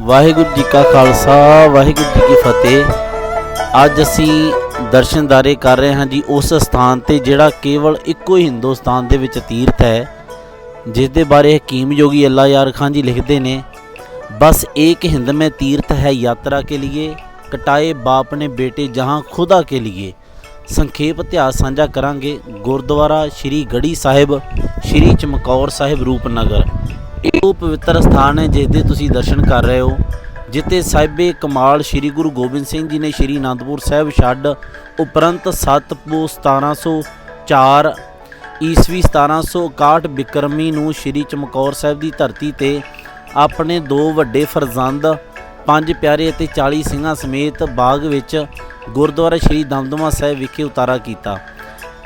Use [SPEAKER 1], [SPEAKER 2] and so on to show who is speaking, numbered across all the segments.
[SPEAKER 1] ਵਾਹਿਗੁਰੂ ਜੀ ਕਾ ਖਾਲਸਾ, ਵਾਹਿਗੁਰੂ ਜੀ ਕੀ ਫਤਿਹ। ਅੱਜ ਅਸੀਂ ਦਰਸ਼ਨਦਾਰੇ ਕਰ ਰਹੇ ਹਾਂ ਜੀ, ਉਸ ਸਥਾਨ ਤੇ ਜਿਹੜਾ ਕੇਵਲ ਇੱਕੋ ਹੀ ਹਿੰਦੁਸਤਾਨ ਦੇ ਵਿੱਚ ਤੀਰਥ ਹੈ ਜਿਸ ਦੇ ਬਾਰੇ ਹਕੀਮ ਜੋਗੀ ਅੱਲਾ ਯਾਰ ਖਾਨ ਜੀ ਲਿਖਦੇ ਨੇ, ਬਸ ਇੱਕ ਹਿੰਦ ਮੇ ਤੀਰਥ ਹੈ ਯਾਤਰਾ ਕੇ ਲਈ ਕਟਾਏ ਬਾਪ ਨੇ ਬੇਟੇ ਜਹਾਂ ਖੁਦਾ ਕੇ ਲਈ ਸੰਖੇਪ ਇਤਿਹਾਸ ਸਾਂਝਾ ਕਰਾਂਗੇ, ਗੁਰਦੁਆਰਾ ਸ਼੍ਰੀ ਗੜੀ ਸਾਹਿਬ, ਸ਼੍ਰੀ ਚਮਕੌਰ ਸਾਹਿਬ ਰੂਪਨਗਰ। ਇਹ ਉਹ ਪਵਿੱਤਰ ਸਥਾਨ ਹੈ ਜਿਸ ਦੇ ਤੁਸੀਂ ਦਰਸ਼ਨ ਕਰ ਰਹੇ ਹੋ। ਜਿੱਥੇ ਸਾਹਿਬੇ ਕਮਾਲ ਸ਼੍ਰੀ ਗੁਰੂ ਗੋਬਿੰਦ ਸਿੰਘ ਜੀ ਨੇ ਸ਼੍ਰੀ ਅਨੰਦਪੁਰ ਸਾਹਿਬ ਛੱਡ ਉਪਰੰਤ ਸਤਪੂ 1704 ਈਸਵੀ 1761 ਬਿਕਰਮੀ ਨੂੰ ਸ਼੍ਰੀ ਚਮਕੌਰ ਸਾਹਿਬ ਦੀ ਧਰਤੀ ਤੇ ਆਪਣੇ ਦੋ ਵੱਡੇ ਫਰਜ਼ੰਦ, ਪੰਜ ਪਿਆਰੇ ਅਤੇ 40 ਸਿੰਘਾਂ ਸਮੇਤ ਬਾਗ ਵਿੱਚ ਗੁਰਦੁਆਰਾ ਸ਼੍ਰੀ ਦਮਦਮਾ ਸਾਹਿਬ ਵਿਖੇ ਉਤਾਰਾ ਕੀਤਾ।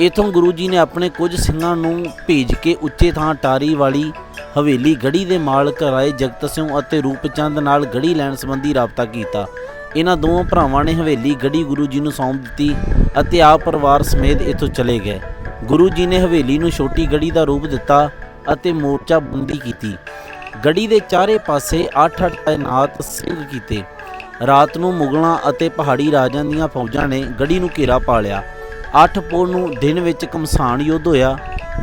[SPEAKER 1] ਇਥੋਂ ਗੁਰੂ ਜੀ ਨੇ ਆਪਣੇ ਕੁਝ ਸਿੰਘਾਂ ਨੂੰ ਭੇਜ ਕੇ ਉੱਚੇ ਥਾਂ ਟਾਰੀ ਵਾਲੀ ਹਵੇਲੀ ਗੜੀ ਦੇ ਮਾਲਕ ਰਾਏ ਜਗਤ ਸਿੰਘ ਅਤੇ ਰੂਪਚੰਦ ਨਾਲ ਗੜੀ ਲੈਣ ਸੰਬੰਧੀ ਰਾਬਤਾ ਕੀਤਾ। ਇਹਨਾਂ ਦੋਵਾਂ ਭਰਾਵਾਂ ਨੇ ਹਵੇਲੀ ਗੜੀ ਗੁਰੂ ਜੀ ਨੂੰ ਸੌਂਪ ਦਿੱਤੀ ਅਤੇ ਆਪ ਪਰਿਵਾਰ ਸਮੇਤ ਇੱਥੋਂ ਚਲੇ ਗਏ। ਗੁਰੂ ਜੀ ਨੇ ਹਵੇਲੀ ਨੂੰ ਛੋਟੀ ਗੜੀ ਦਾ ਰੂਪ ਦਿੱਤਾ ਅਤੇ ਮੋਰਚਾ ਬੰਦੀ ਕੀਤੀ। ਗੜੀ ਦੇ ਚਾਰੇ ਪਾਸੇ 8-8 ਤਾਇਨਾਤ ਸਿੰਘ ਕੀਤੇ। ਰਾਤ ਨੂੰ ਮੁਗਲਾਂ ਅਤੇ ਪਹਾੜੀ ਰਾਜਾਂ ਦੀਆਂ ਫੌਜਾਂ ਨੇ ਗੜੀ ਨੂੰ ਘੇਰਾ ਪਾ ਲਿਆ। 8 ਪੋ ਨੂੰ ਦਿਨ ਵਿੱਚ ਕਮਸਾਨ ਯੁੱਧ ਹੋਇਆ,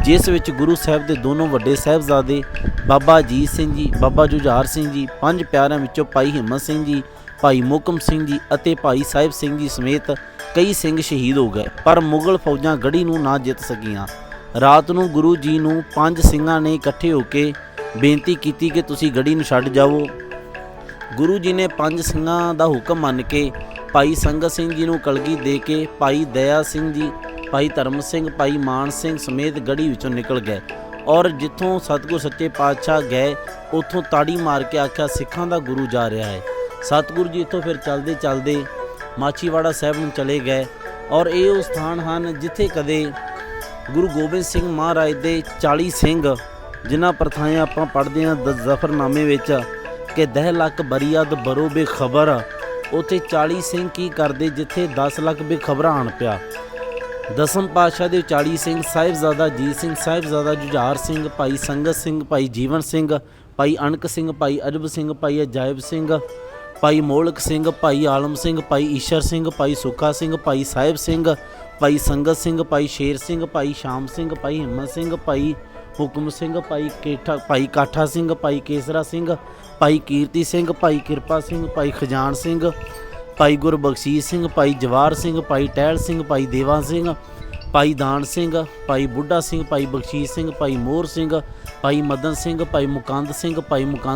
[SPEAKER 1] ਜਿਸ ਵਿੱਚ ਗੁਰੂ ਸਾਹਿਬ ਦੇ ਦੋਨੋਂ ਵੱਡੇ ਸਾਹਿਬਜ਼ਾਦੇ, ਬਾਬਾ ਅਜੀਤ ਸਿੰਘ ਜੀ, ਬਾਬਾ ਜੁਝਾਰ ਸਿੰਘ ਜੀ, ਪੰਜ ਪਿਆਰਿਆਂ ਵਿੱਚੋਂ ਭਾਈ ਹਿੰਮਤ ਸਿੰਘ ਜੀ, ਭਾਈ ਮੋਕਮ ਸਿੰਘ ਜੀ ਅਤੇ ਭਾਈ ਸਾਹਿਬ ਸਿੰਘ ਜੀ ਸਮੇਤ ਕਈ ਸਿੰਘ ਸ਼ਹੀਦ ਹੋ ਗਏ। ਪਰ ਮੁਗਲ ਫੌਜਾਂ ਗੜੀ ਨੂੰ ਨਾ ਜਿੱਤ ਸਕੀਆਂ। ਰਾਤ ਨੂੰ ਗੁਰੂ ਜੀ ਨੂੰ ਪੰਜ ਸਿੰਘਾਂ ਨੇ ਇਕੱਠੇ ਹੋ ਕੇ ਬੇਨਤੀ ਕੀਤੀ ਕਿ ਤੁਸੀਂ ਗੜੀ ਨੂੰ ਛੱਡ ਜਾਓ ਗੁਰੂ ਜੀ ਨੇ ਪੰਜ ਸਿੰਘਾਂ ਦਾ ਹੁਕਮ ਮੰਨ ਕੇ ਭਾਈ ਸੰਗਤ ਸਿੰਘ ਜੀ ਨੂੰ ਕਲਗੀ ਦੇ ਕੇ ਭਾਈ ਦਇਆ ਸਿੰਘ ਜੀ, ਭਾਈ ਧਰਮ ਸਿੰਘ, ਭਾਈ ਮਾਨ ਸਿੰਘ ਸਮੇਤ ਗੜੀ ਵਿੱਚੋਂ ਨਿਕਲ ਗਏ ਔਰ ਜਿੱਥੋਂ ਸਤਿਗੁਰ ਸੱਚੇ ਪਾਤਸ਼ਾਹ ਗਏ, ਉੱਥੋਂ ਤਾੜੀ ਮਾਰ ਕੇ ਆਖਿਆ, ਸਿੱਖਾਂ ਦਾ ਗੁਰੂ ਜਾ ਰਿਹਾ ਹੈ। ਸਤਿਗੁਰੂ ਜੀ ਇੱਥੋਂ ਫਿਰ ਚੱਲਦੇ ਚੱਲਦੇ ਮਾਚੀਵਾੜਾ ਸਾਹਿਬ ਨੂੰ ਚਲੇ ਗਏ ਔਰ ਇਹ ਉਹ ਸਥਾਨ ਹਨ ਜਿੱਥੇ ਕਦੇ ਗੁਰੂ ਗੋਬਿੰਦ ਸਿੰਘ ਮਹਾਰਾਜ ਦੇ 40 ਸਿੰਘ, ਜਿਨ੍ਹਾਂ ਪ੍ਰਥਾਏ ਆਪਾਂ ਪੜ੍ਹਦੇ ਹਾਂ ਦ, ਜ਼ਫਰਨਾਮੇ ਵਿੱਚ ਕਿ ਦਹ ਲੱਖ ਬਰੀਅਦ ਬਰੋ ਬੇਖਬਰ ਉਥੇ 40 ਸਿੰਘ ਕੀ ਕਰਦੇ ਜਿੱਥੇ 10 ਲੱਖ ਬੇਖਬਰਾਂ ਆਣ ਪਿਆ ਦਸਮ ਪਾਤਸ਼ਾਹ ਦੇ 40 ਸਿੰਘ ਸਾਹਿਬਜ਼ਾਦਾ ਜੀਤ ਸਿੰਘ ਸਾਹਿਬਜ਼ਾਦਾ ਜੁਝਾਰ ਸਿੰਘ ਭਾਈ ਸੰਗਤ ਸਿੰਘ ਭਾਈ ਜੀਵਨ ਸਿੰਘ ਭਾਈ ਅਣਕ ਸਿੰਘ ਭਾਈ ਅਜਬ ਸਿੰਘ ਭਾਈ ਅਜਾਇਬ ਸਿੰਘ ਭਾਈ ਮੋਲਕ ਸਿੰਘ ਭਾਈ ਆਲਮ ਸਿੰਘ ਭਾਈ ਈਸ਼ਰ ਸਿੰਘ ਭਾਈ ਸੁੱਖਾ ਸਿੰਘ ਭਾਈ ਸਾਹਿਬ ਸਿੰਘ ਭਾਈ ਸੰਗਤ ਸਿੰਘ ਭਾਈ ਸ਼ੇਰ ਸਿੰਘ ਭਾਈ ਸ਼ਾਮ ਸਿੰਘ ਭਾਈ ਹਿੰਮਤ ਸਿੰਘ ਭਾਈ ਹੁਕਮ ਸਿੰਘ ਭਾਈ ਕੇਠਾ ਭਾਈ ਕਾਠਾ ਸਿੰਘ ਭਾਈ ਕੇਸਰਾ ਸਿੰਘ ਭਾਈ ਕੀਰਤੀ ਸਿੰਘ ਭਾਈ ਕਿਰਪਾ ਸਿੰਘ ਭਾਈ ਖਜਾਨ ਸਿੰਘ ਭਾਈ ਗੁਰਬਖਸ਼ੀਸ਼ ਸਿੰਘ ਭਾਈ ਜਵਾਰ ਸਿੰਘ ਭਾਈ ਟਹਿਲ ਸਿੰਘ ਭਾਈ ਦੇਵਾ ਸਿੰਘ ਭਾਈ ਦਾਨ ਸਿੰਘ ਭਾਈ ਬੁੱਢਾ ਸਿੰਘ ਭਾਈ ਬਖਸ਼ੀਸ਼ ਸਿੰਘ ਭਾਈ ਮੋਹਰ ਸਿੰਘ ਭਾਈ ਮਦਨ ਸਿੰਘ ਭਾਈ ਮੁਕੰਦ ਸਿੰਘ ਭਾਈ ਮੁਕੰਦ